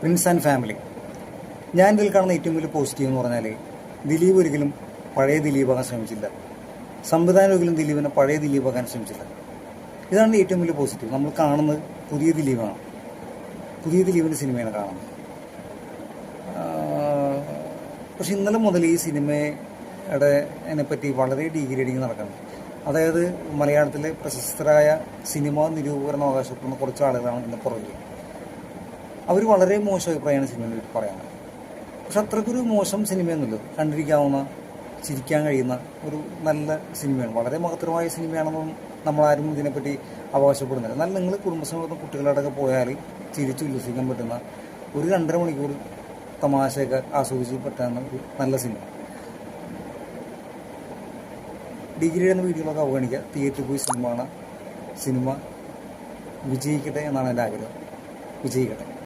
Prince and family ഞാൻ ഇതിൽ കാണുന്ന ഏറ്റവും വലിയ പോസിറ്റീവ് എന്ന് പറഞ്ഞാൽ ദിലീപ് ഒരിക്കലും പഴയ ദിലീപാകാൻ ശ്രമിച്ചില്ല. സംവിധാനം ഒരിക്കലും ദിലീപിനെ പഴയ ദിലീപാകാൻ ശ്രമിച്ചില്ല. ഇതാണ് ഏറ്റവും വലിയ പോസിറ്റീവ് നമ്മൾ കാണുന്നത് പുതിയ ദിലീപാണ്. പുതിയ ദിലീപിന്റെ സിനിമയാണ് കാണുന്നത്. പക്ഷെ ഇന്നലെ മുതൽ ഈ സിനിമയുടെ അതിനെപ്പറ്റി വളരെ ഡീഗ്രേഡിങ് നടക്കുന്നുണ്ട് അതായത് മലയാളത്തിലെ പ്രശസ്തരായ സിനിമാ നിരൂപകരണം അവകാശപ്പെടുന്ന കുറച്ച് ആളുകളാണ് ഇതിന് പുറകിൽ. അവർ വളരെ മോശം അഭിപ്രായമാണ് സിനിമയെ പറ്റി പറയാനുള്ളത് പക്ഷെ അത്രക്കൊരു മോശം സിനിമയൊന്നുമില്ല. കണ്ടിരിക്കാവുന്ന ചിരിക്കാൻ കഴിയുന്ന ഒരു നല്ല സിനിമയാണ്. വളരെ മഹത്തരമായ സിനിമയാണെന്നും നമ്മളാരും ഇതിനെപ്പറ്റി അവകാശപ്പെടുന്നില്ല. എന്നാൽ നിങ്ങൾ കുടുംബസമേതം കുട്ടികളോടൊക്കെ പോയാൽ ചിരിച്ചു ഉല്ലസിക്കാൻ പറ്റുന്ന ഒരു രണ്ടര മണിക്കൂർ തമാശയൊക്കെ ആസ്വദിച്ച് പറ്റാവുന്ന ഒരു നല്ല സിനിമ. ഡിഗ്രി എന്ന വീഡിയോകളൊക്കെ അവഗണിക്കുക. തിയേറ്ററിൽ പോയി സിനിമ സിനിമ വിജയിക്കട്ടെ എന്നാണ് എന്റെ ആഗ്രഹം. വിജയിക്കട്ടെ.